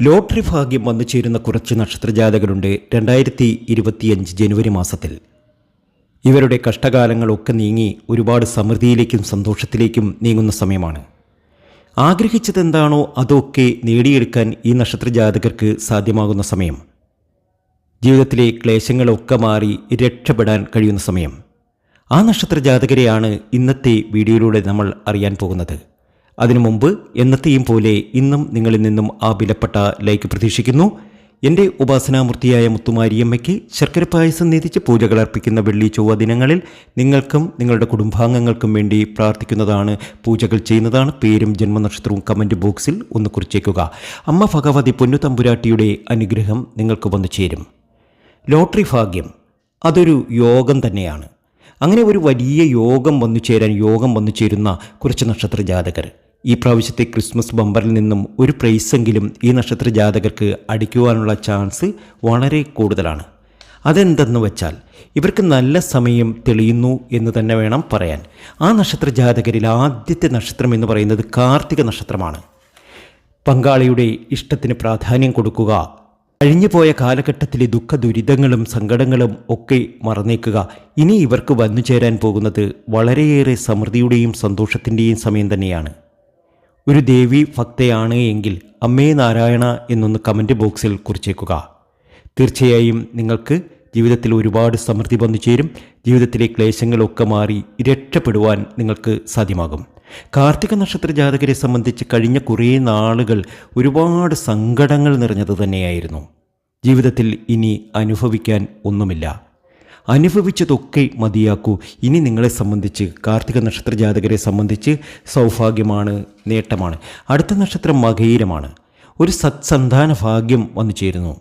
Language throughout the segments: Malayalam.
ലോട്ടറി ഭാഗ്യം വന്നു ചേരുന്ന കുറച്ച് നക്ഷത്രജാതകരുണ്ട് രണ്ടായിരത്തി ഇരുപത്തിയഞ്ച് ജനുവരി മാസത്തിൽ. ഇവരുടെ കഷ്ടകാലങ്ങളൊക്കെ നീങ്ങി ഒരുപാട് സമൃദ്ധിയിലേക്കും സന്തോഷത്തിലേക്കും നീങ്ങുന്ന സമയമാണ്. ആഗ്രഹിച്ചതെന്താണോ അതൊക്കെ നേടിയെടുക്കാൻ ഈ നക്ഷത്രജാതകർക്ക് സാധ്യമാകുന്ന സമയം. ജീവിതത്തിലെ ക്ലേശങ്ങളൊക്കെ മാറി രക്ഷപ്പെടാൻ കഴിയുന്ന സമയം. ആ നക്ഷത്രജാതകരെയാണ് ഇന്നത്തെ വീഡിയോയിലൂടെ നമ്മൾ അറിയാൻ പോകുന്നത്. അതിനു മുമ്പ് എന്നത്തെയും പോലെ ഇന്നും നിങ്ങളിൽ നിന്നും ആ വിലപ്പെട്ട ലൈക്ക് പ്രതീക്ഷിക്കുന്നു. എന്റെ ഉപാസനാമൂർത്തിയായ മുത്തുമാരിയമ്മയ്ക്ക് ശർക്കര പായസം നീതിച്ച് പൂജകൾ അർപ്പിക്കുന്ന വെള്ളി ചൊവ്വ ദിനങ്ങളിൽ നിങ്ങൾക്കും നിങ്ങളുടെ കുടുംബാംഗങ്ങൾക്കും വേണ്ടി പ്രാർത്ഥിക്കുന്നതാണ് പൂജകൾ ചെയ്യുന്നതാണ്. പേരും ജന്മനക്ഷത്രവും കമന്റ് ബോക്സിൽ ഒന്ന് കുറിച്ചേക്കുക. അമ്മ ഭഗവതി പൊന്നു തമ്പുരാട്ടിയുടെ അനുഗ്രഹം നിങ്ങൾക്ക് വന്നു ചേരും. ലോട്ടറി ഭാഗ്യം അതൊരു യോഗം തന്നെയാണ്. അങ്ങനെ ഒരു വലിയ യോഗം വന്നു ചേരാൻ യോഗം വന്നു ചേരുന്ന കുറച്ച് നക്ഷത്ര ജാതകർ ഈ പ്രാവശ്യത്തെ ക്രിസ്മസ് ബമ്പറിൽ നിന്നും ഒരു പ്രൈസെങ്കിലും ഈ നക്ഷത്ര ജാതകർക്ക് അടിക്കുവാനുള്ള ചാൻസ് വളരെ കൂടുതലാണ്. അതെന്തെന്ന് വെച്ചാൽ ഇവർക്ക് നല്ല സമയം തെളിയുന്നു എന്ന് തന്നെ വേണം പറയാൻ. ആ നക്ഷത്ര ജാതകരിൽ ആദ്യത്തെ നക്ഷത്രം എന്ന് പറയുന്നത് കാർത്തിക നക്ഷത്രമാണ്. പങ്കാളിയുടെ ഇഷ്ടത്തിന് പ്രാധാന്യം കൊടുക്കുക കഴിഞ്ഞുപോയ കാലഘട്ടത്തിലെ ദുഃഖ ദുരിതങ്ങളും സങ്കടങ്ങളും ഒക്കെ മറന്നേക്കുക. ഇനി ഇവർക്ക് വന്നു ചേരാൻ പോകുന്നത് വളരെയേറെ സമൃദ്ധിയുടെയും സന്തോഷത്തിന്റെയും സമയം തന്നെയാണ്. ഒരു ദേവി ഭക്തയാണ് എങ്കിൽ അമ്മേ നാരായണ എന്നൊന്ന് കമന്റ് ബോക്സിൽ കുറിച്ചേക്കുക. തീർച്ചയായും നിങ്ങൾക്ക് ജീവിതത്തിൽ ഒരുപാട് സമൃദ്ധി വന്നു ചേരും. ജീവിതത്തിലെ ക്ലേശങ്ങളൊക്കെ മാറി രക്ഷപ്പെടുവാൻ നിങ്ങൾക്ക് സാധ്യമാകും. കാർത്തിക നക്ഷത്ര ജാതകരെ സംബന്ധിച്ച് കഴിഞ്ഞ കുറേ നാളുകൾ ഒരുപാട് സങ്കടങ്ങൾ നിറഞ്ഞത് തന്നെയായിരുന്നു. ജീവിതത്തിൽ ഇനി അനുഭവിക്കാൻ ഒന്നുമില്ല. അനുഭവിച്ചതൊക്കെ മതിയാക്കൂ. ഇനി നിങ്ങളെ സംബന്ധിച്ച് കാർത്തിക നക്ഷത്ര ജാതകരെ സംബന്ധിച്ച് സൗഭാഗ്യമാണ് നേട്ടമാണ്. അടുത്ത നക്ഷത്രം മകയിരമാണ്. ഒരു സത്സന്താന ഭാഗ്യം വന്നു ചേരുന്നു.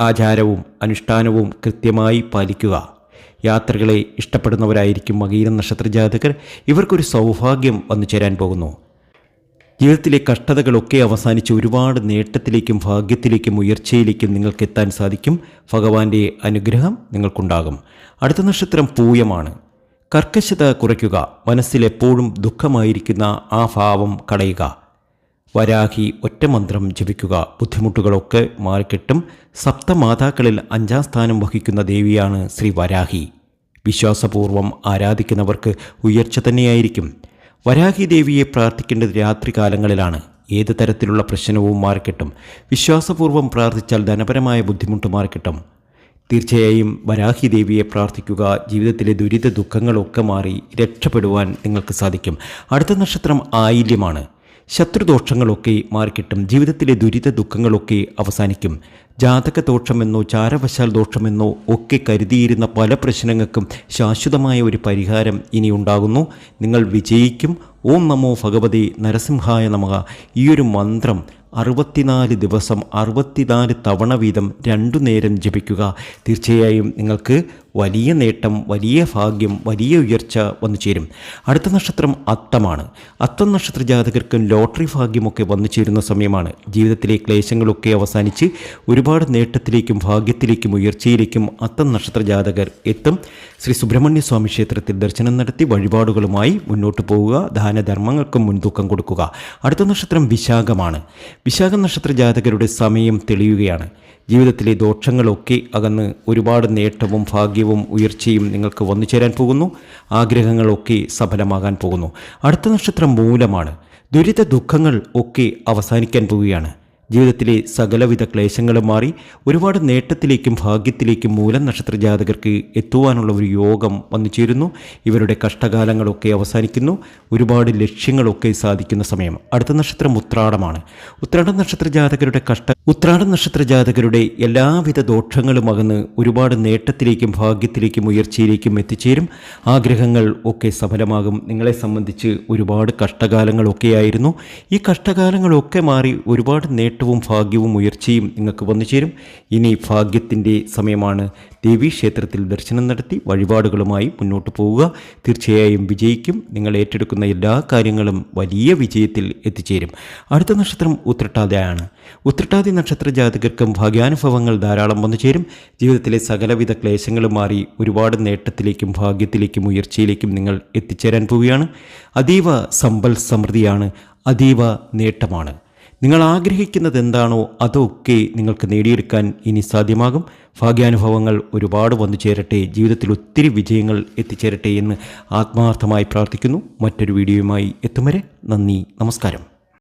ആചാരവും അനുഷ്ഠാനവും കൃത്യമായി പാലിക്കുക. യാത്രകളെ ഇഷ്ടപ്പെടുന്നവരായിരിക്കും മകയിരം നക്ഷത്ര ജാതകർ ഇവർക്കൊരു സൗഭാഗ്യം വന്നു ചേരാൻ പോകുന്നു. ജീവിതത്തിലെ കഷ്ടതകളൊക്കെ അവസാനിച്ച് ഒരുപാട് നേട്ടത്തിലേക്കും ഭാഗ്യത്തിലേക്കും ഉയർച്ചയിലേക്കും നിങ്ങൾക്ക് എത്താൻ സാധിക്കും. ഭഗവാന്റെ അനുഗ്രഹം നിങ്ങൾക്കുണ്ടാകും. അടുത്ത നക്ഷത്രം പൂയമാണ്. കർക്കശത കുറയ്ക്കുക. മനസ്സിലെപ്പോഴും ദുഃഖമായിരിക്കുന്ന ആ ഭാവം കടയുക. വരാഹി ഒറ്റമന്ത്രം ജപിക്കുക. ബുദ്ധിമുട്ടുകളൊക്കെ മാറിക്കിട്ടും. സപ്തമാതാക്കളിൽ അഞ്ചാം സ്ഥാനം വഹിക്കുന്ന ദേവിയാണ് ശ്രീ വരാഹി. വിശ്വാസപൂർവം ആരാധിക്കുന്നവർക്ക് ഉയർച്ച തന്നെയായിരിക്കും. വരാഹി ദേവിയെ പ്രാർത്ഥിക്കേണ്ടത് രാത്രികാലങ്ങളിലാണ് ഏത് തരത്തിലുള്ള പ്രശ്നവും മാറിക്കിട്ടും. വിശ്വാസപൂർവം പ്രാർത്ഥിച്ചാൽ ധനപരമായ ബുദ്ധിമുട്ട് മാറിക്കിട്ടും. തീർച്ചയായും വരാഹി ദേവിയെ പ്രാർത്ഥിക്കുക ജീവിതത്തിലെ ദുരിത ദുഃഖങ്ങളൊക്കെ മാറി രക്ഷപ്പെടുവാൻ നിങ്ങൾക്ക് സാധിക്കും. അടുത്ത നക്ഷത്രം ആയില്യമാണ്. ശത്രുദോഷങ്ങളൊക്കെ മാറിക്കിട്ടും ജീവിതത്തിലെ ദുരിത ദുഃഖങ്ങളൊക്കെ അവസാനിക്കും. ജാതക ദോഷമെന്നോ ചാരവശാൽ ദോഷമെന്നോ ഒക്കെ കരുതിയിരുന്ന പല പ്രശ്നങ്ങൾക്കും ശാശ്വതമായ ഒരു പരിഹാരം ഇനി ഉണ്ടാകുന്നു നിങ്ങൾ വിജയിക്കും. ഓം നമോ ഭഗവതി നരസിംഹായ നമക ഈ ഒരു മന്ത്രം അറുപത്തിനാല് ദിവസം അറുപത്തിനാല് തവണ വീതം രണ്ടു നേരം ജപിക്കുക. തീർച്ചയായും നിങ്ങൾക്ക് വലിയ നേട്ടം വലിയ ഭാഗ്യം വലിയ ഉയർച്ച വന്നു ചേരും. അടുത്ത നക്ഷത്രം അത്തമാണ്. അത്തം നക്ഷത്ര ജാതകർക്കും ലോട്ടറി ഭാഗ്യമൊക്കെ വന്നു ചേരുന്ന സമയമാണ്. ജീവിതത്തിലെ ക്ലേശങ്ങളൊക്കെ അവസാനിച്ച് ഒരുപാട് നേട്ടത്തിലേക്കും ഭാഗ്യത്തിലേക്കും ഉയർച്ചയിലേക്കും അത്തം നക്ഷത്ര ജാതകർ എത്തും. ശ്രീ സുബ്രഹ്മണ്യ സ്വാമി ക്ഷേത്രത്തിൽ ദർശനം നടത്തി വഴിപാടുകളുമായി മുന്നോട്ട് പോവുക ദാനധർമ്മങ്ങൾക്കും മുൻതൂക്കം കൊടുക്കുക. അടുത്ത നക്ഷത്രം വിശാഖമാണ്. വിശാഖ നക്ഷത്ര ജാതകരുടെ സമയം തെളിയുകയാണ്. ജീവിതത്തിലെ ദോഷങ്ങളൊക്കെ അകന്ന് ഒരുപാട് നേട്ടവും ഭാഗ്യവും ഉയർച്ചയും നിങ്ങൾക്ക് വന്നു ചേരാൻ പോകുന്നു. ആഗ്രഹങ്ങളൊക്കെ സഫലമാകാൻ പോകുന്നു. അടുത്ത നക്ഷത്രം മൂലമാണ്. ദുരിത ദുഃഖങ്ങൾ ഒക്കെ അവസാനിക്കാൻ പോവുകയാണ്. ജീവിതത്തിലെ സകലവിധ ക്ലേശങ്ങളും മാറി ഒരുപാട് നേട്ടത്തിലേക്കും ഭാഗ്യത്തിലേക്കും മൂലം നക്ഷത്ര ജാതകർക്ക് എത്തുവാനുള്ള ഒരു യോഗം വന്നു ചേരുന്നു. ഇവരുടെ കഷ്ടകാലങ്ങളൊക്കെ അവസാനിക്കുന്നു. ഒരുപാട് ലക്ഷ്യങ്ങളൊക്കെ സാധിക്കുന്ന സമയം. അടുത്ത നക്ഷത്രം ഉത്രാടമാണ്. ഉത്രാട നക്ഷത്ര ജാതകരുടെ കഷ്ട ഉത്രാട നക്ഷത്ര ജാതകരുടെ എല്ലാവിധ ദോഷങ്ങളും അകന്ന് ഒരുപാട് നേട്ടത്തിലേക്കും ഭാഗ്യത്തിലേക്കും ഉയർച്ചയിലേക്കും എത്തിച്ചേരും. ആഗ്രഹങ്ങൾ ഒക്കെ സഫലമാകും. നിങ്ങളെ സംബന്ധിച്ച് ഒരുപാട് കഷ്ടകാലങ്ങളൊക്കെയായിരുന്നു. ഈ കഷ്ടകാലങ്ങളൊക്കെ മാറി ഒരുപാട് നേട്ടവും ഭാഗ്യവും ഉയർച്ചയും നിങ്ങൾക്ക് വന്നു ചേരും. ഇനി ഭാഗ്യത്തിന്റെ സമയമാണ്. ദേവീക്ഷേത്രത്തിൽ ദർശനം നടത്തി വഴിപാടുകളുമായി മുന്നോട്ട് പോവുക. തീർച്ചയായും വിജയിക്കും. നിങ്ങൾ ഏറ്റെടുക്കുന്ന എല്ലാ കാര്യങ്ങളും വലിയ വിജയത്തിൽ എത്തിച്ചേരും. അടുത്ത നക്ഷത്രം ഉത്രട്ടാതയാണ്. ഉത്രട്ടാതി നക്ഷത്ര ജാതകർക്കും ഭാഗ്യാനുഭവങ്ങൾ ധാരാളം വന്നു ചേരും. ജീവിതത്തിലെ സകലവിധ ക്ലേശങ്ങളും മാറി ഒരുപാട് നേട്ടത്തിലേക്കും ഭാഗ്യത്തിലേക്കും ഉയർച്ചയിലേക്കും നിങ്ങൾ എത്തിച്ചേരാൻ പോവുകയാണ്. അതീവ സമ്പൽ സമൃദ്ധിയാണ്. അതീവ നേട്ടമാണ്. നിങ്ങൾ ആഗ്രഹിക്കുന്നത് എന്താണോ അതൊക്കെ നിങ്ങൾക്ക് നേടിയെടുക്കാൻ ഇനി സാധ്യമാകും. ഭാഗ്യാനുഭവങ്ങൾ ഒരുപാട് വന്നു ചേരട്ടെ. ജീവിതത്തിൽ ഒത്തിരി വിജയങ്ങൾ എത്തിച്ചേരട്ടെ എന്ന് ആത്മാർത്ഥമായി പ്രാർത്ഥിക്കുന്നു. മറ്റൊരു വീഡിയോയുമായി എത്തും വരെ നന്ദി. നമസ്കാരം.